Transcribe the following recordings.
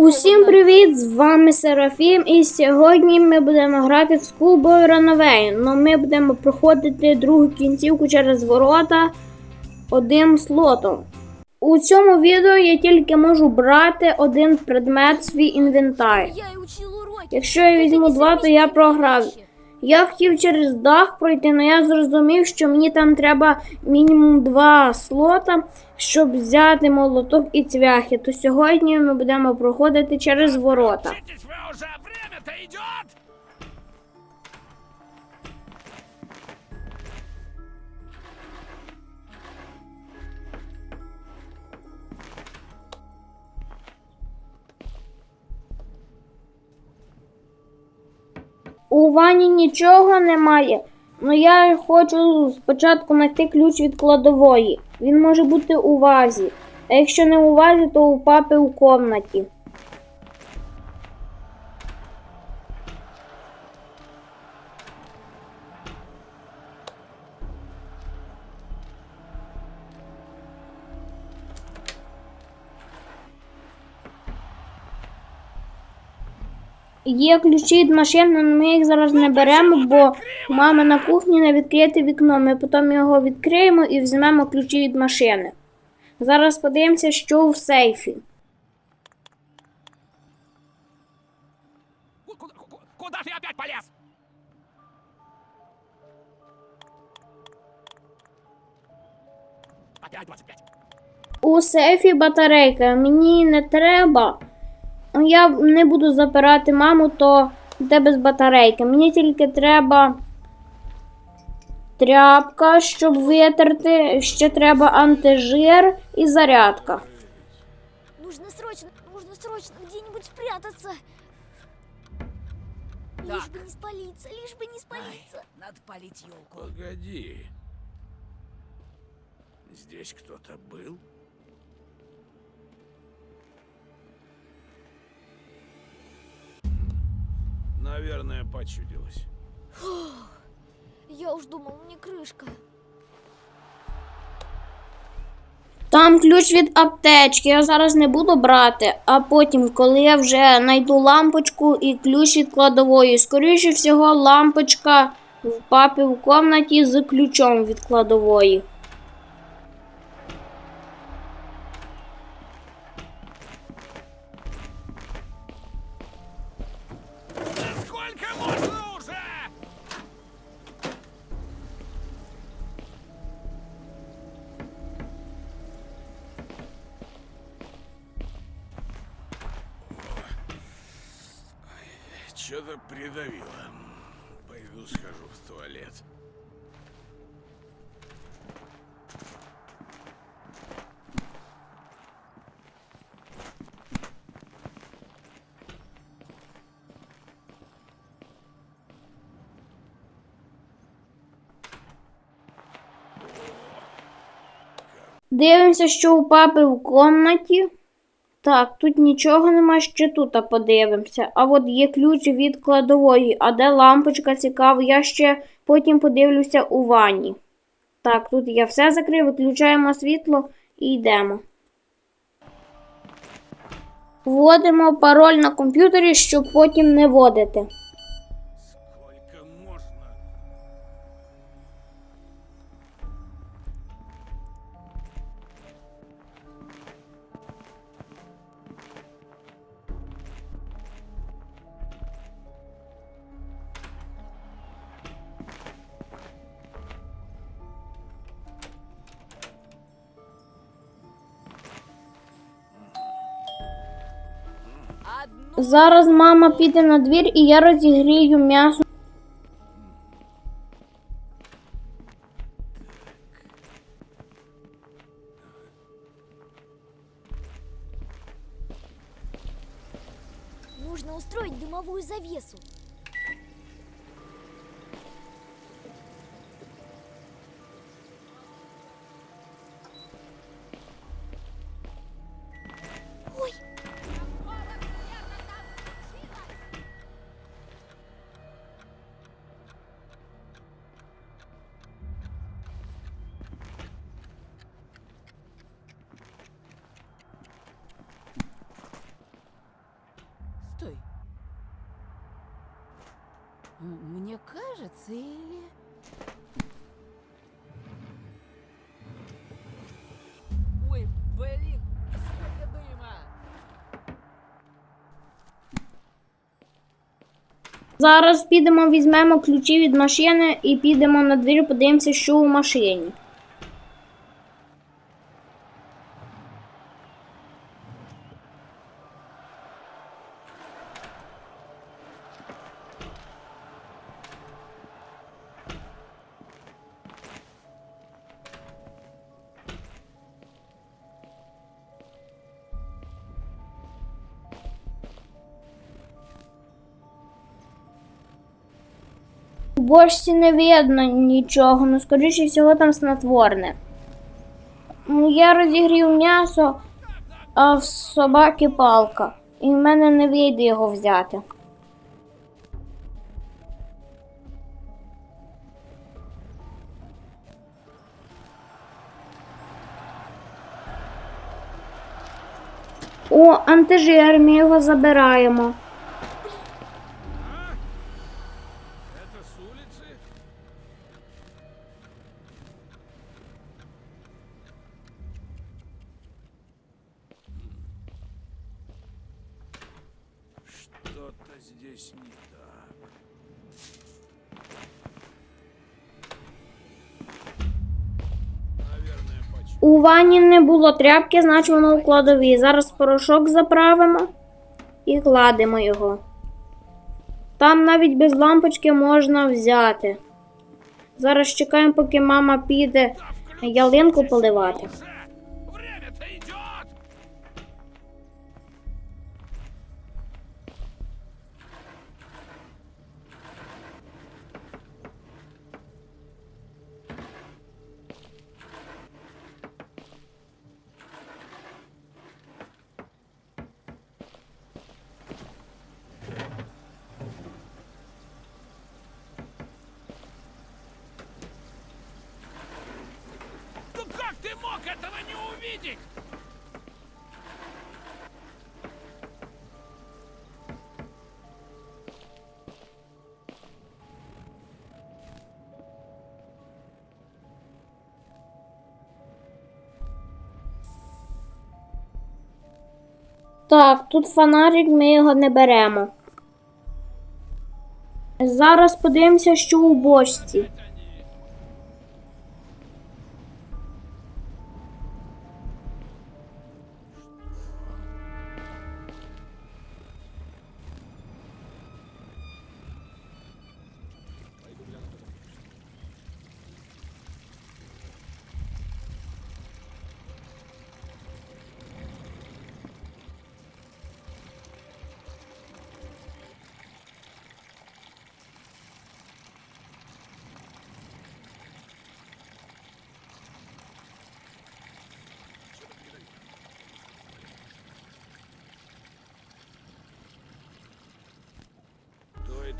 Усім привіт! З вами Серафім, і сьогодні ми будемо грати в Schoolboy Runaway. Ну ми будемо проходити другу кінцівку через ворота одним слотом. У цьому відео я тільки можу брати один предмет свій інвентар. Якщо я візьму два, то я програв. Я хотів через дах пройти, але я зрозумів, що мені там треба мінімум два слота, щоб взяти молоток і цвяхи. То сьогодні ми будемо проходити через ворота. У вані нічого немає. Ну я хочу спочатку знайти ключ від кладової. Він може бути у вазі. А якщо не у вазі, то у папи у комнаті. Є ключі від машини, але ми їх зараз не беремо, бо у мами на кухні не відкрите вікно. Ми потім його відкриємо і візьмемо ключі від машини. Зараз подивимося, що в сейфі. Куда, ку- куда опять полез? Опять 25. У сейфі батарейка. Мені не треба. Я не буду запирати маму, то де без батарейки. Мені тільки треба тряпка, щоб витерти. Ще треба антижир і зарядка. Нужно срочно, нужно срочно где-нибудь спрятаться. Лишь Так. бы не спалиться, лишь бы не спалиться. Надо полить елку. Погоди. Здесь кто-то был? Наверное, почудилось. Я уж думал, мне крышка. Там ключ від аптечки, я зараз не буду брати, а потім, коли я вже знайду лампочку і ключ від кладової, скоріше всього, лампочка в папі в комнаті з ключом від кладової. Что-то придавило. Пойду схожу в туалет. Дивимося, що у папи в комнаті. Так, тут нічого нема, ще тут подивимося. А от є ключ від кладової, а де лампочка цікаво, я ще потім подивлюся у ванні. Так, тут я все закрив, виключаємо світло і йдемо. Вводимо пароль на комп'ютері, щоб потім не вводити. Зараз мама піде на двір і я розігрію м'ясо. Нужно устроить дымовую завесу. Кажется, или... Ой, блин, сколько дыма! Зараз підемо, візьмемо ключі від машини і підемо на двір, подивимося, що у машині. У бочці не видно нічого, ну скоріше всього там снотворне. Ну, Я розігрів м'ясо, а в собаки палка. І в мене не вийде його взяти. О, антижир, ми його забираємо. Что-то здесь не так. У ванні не було тряпки, значить воно у кладовій. Зараз порошок заправимо і кладемо його. Там навіть без лампочки можна взяти. Зараз чекаємо, поки мама піде ялинку поливати. Ты мог этого не увидеть? Так, тут фонарик, ми його не беремо. Зараз подивимося, що у бочці.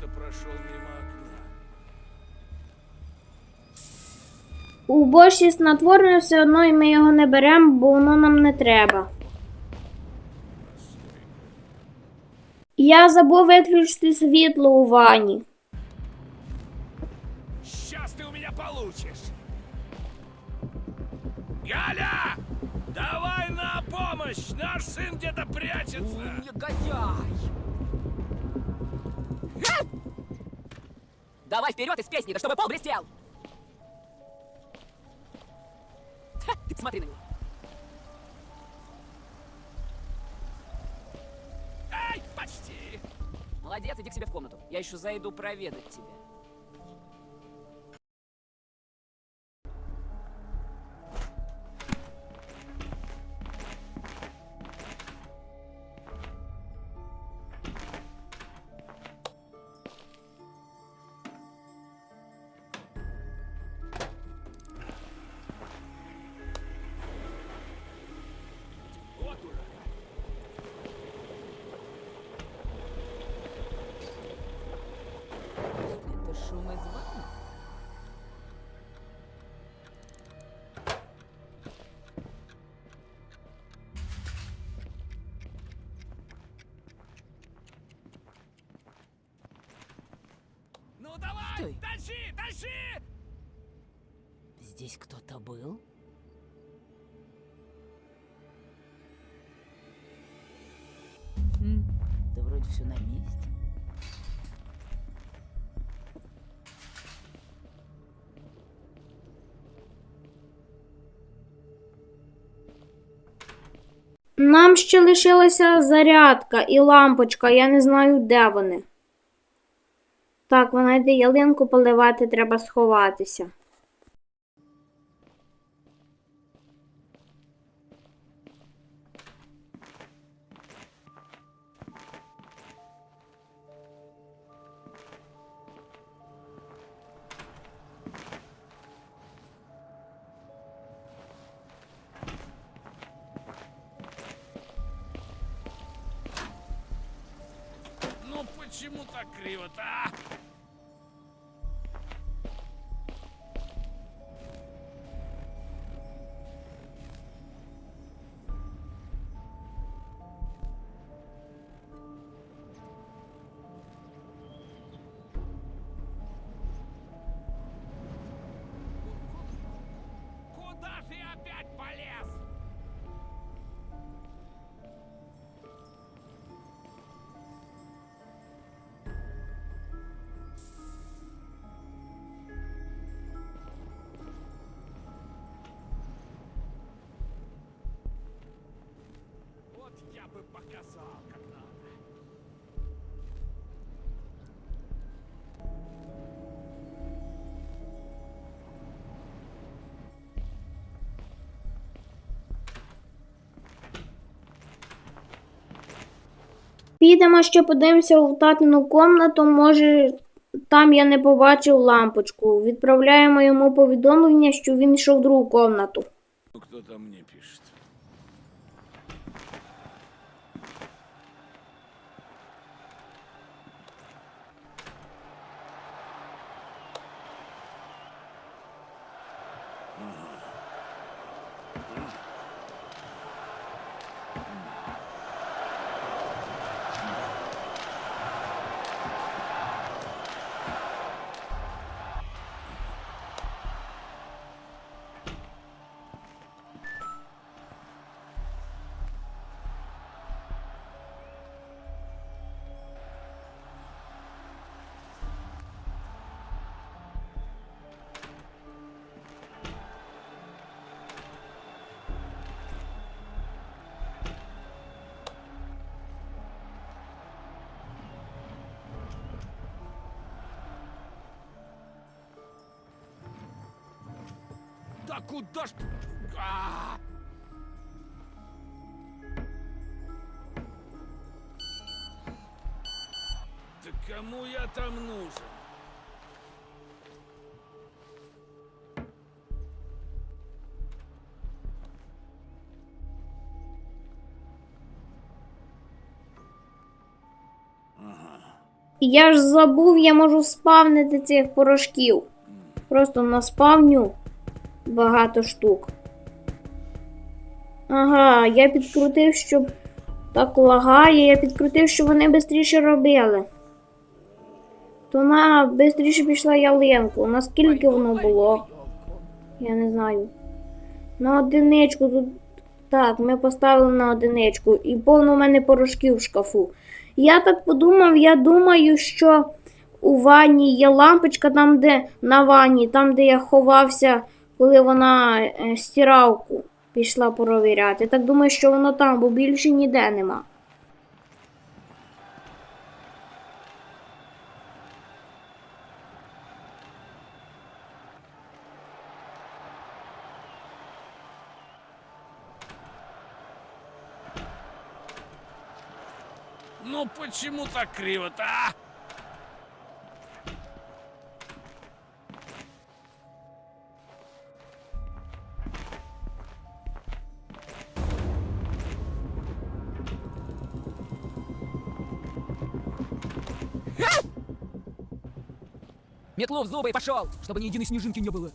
Кто это прошел мимо окна? У бочці снотворне все одно і ми його не беремо, бо воно нам не треба. Я забув виключити світло у ванні. Сейчас ты у меня получишь. Галя! Давай на помощь! Наш сын где-то прячется! Негодяй! Давай вперед из песни, да чтобы пол блестел! Ха, ты посмотри на него. Ай, почти! Молодец, иди к себе в комнату. Я еще зайду проведать тебя. Ой. Тащи, тащи! Здесь кто-то был? Да вроде все на месте. Нам ще лишилася зарядка і лампочка, я не знаю, де вони. Так, вона йде ялинку поливати, треба сховатися. Я бы показал, как надо. Підемо ще подивимося у татину комнату, може там я не побачив лампочку. Відправляємо йому повідомлення, що він йшов в другу комнату. Ну, Кто там мне пишет? Да куда ж... А! Да кому я там нужен? Я ж забув, я можу спавнити цих порошків. Просто наспавню багато штук. Ага, я підкрутив, щоб так лагає, я підкрутив, щоб вони швидше робили. То на швидше пішла ялинку. Наскільки воно було? Я не знаю. На одиничку тут. Так, ми поставили на одиничку. І повно в мене порошків в шкафу. Я так подумав, я думаю, що у ванні є лампочка там, де на ванні, там, де я ховався, коли вона е, стиралку пішла провіряти. Так думаю, що воно там, бо більше ніде нема. Ну почему так криво-то, а? Метлу в зубы и пошел, чтобы ни единой снежинки не было.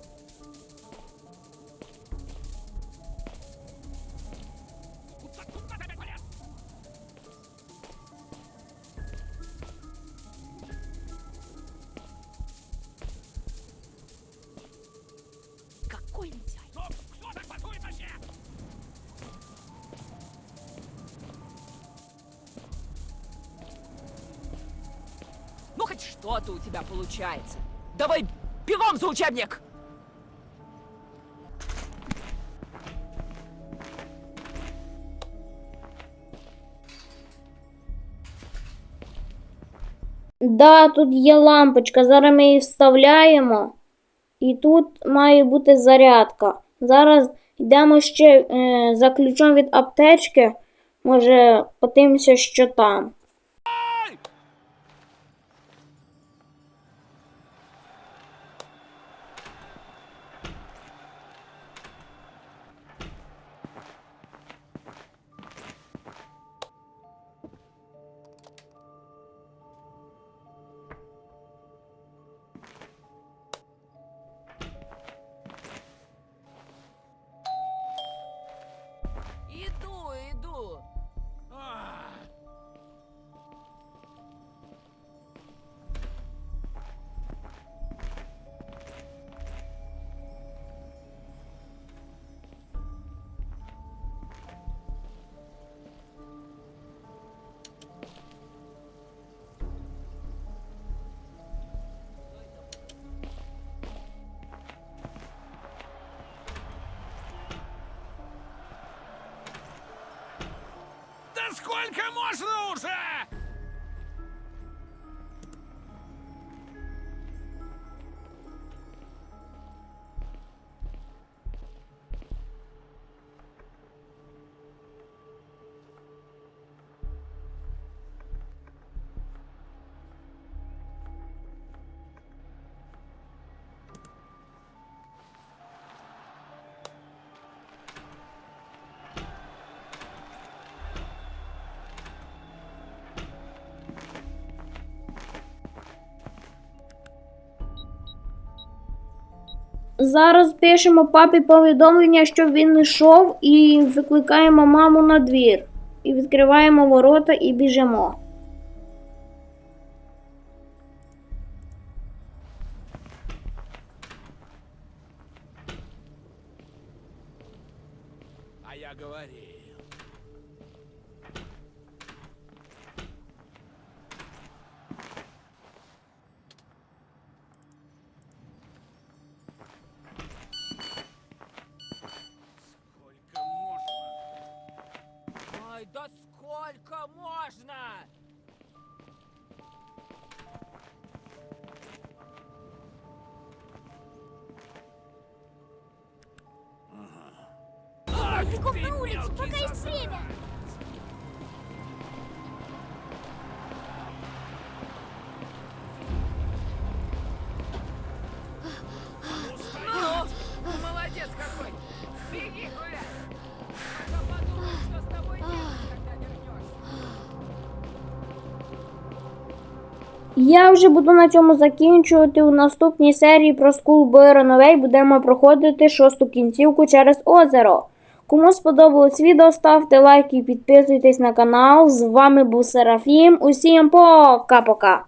Какой лентяй! Ну хоть что-то у тебя получается. Давай бегом за учебник! Да, тут є лампочка, зараз ми її вставляємо. І тут має бути зарядка. Зараз йдемо ще е, за ключом від аптечки. Може, подивимося, що там. Сколько можно уже? Зараз пишемо папі повідомлення, щоб він йшов, і викликаємо маму на двір. І відкриваємо ворота і біжимо. А я говорил. Пока есть время. Ну, молодец какой. Беги гулять. Пока подумаю, что с тобой делать, когда вернешься. Я вже буду на цьому закінчувати. У наступній серії про Boy Runaway будемо проходити шосту кінцівку через озеро. Кому сподобалось відео, ставте лайк і підписуйтесь на канал. З вами був Серафім. Усім пока-пока!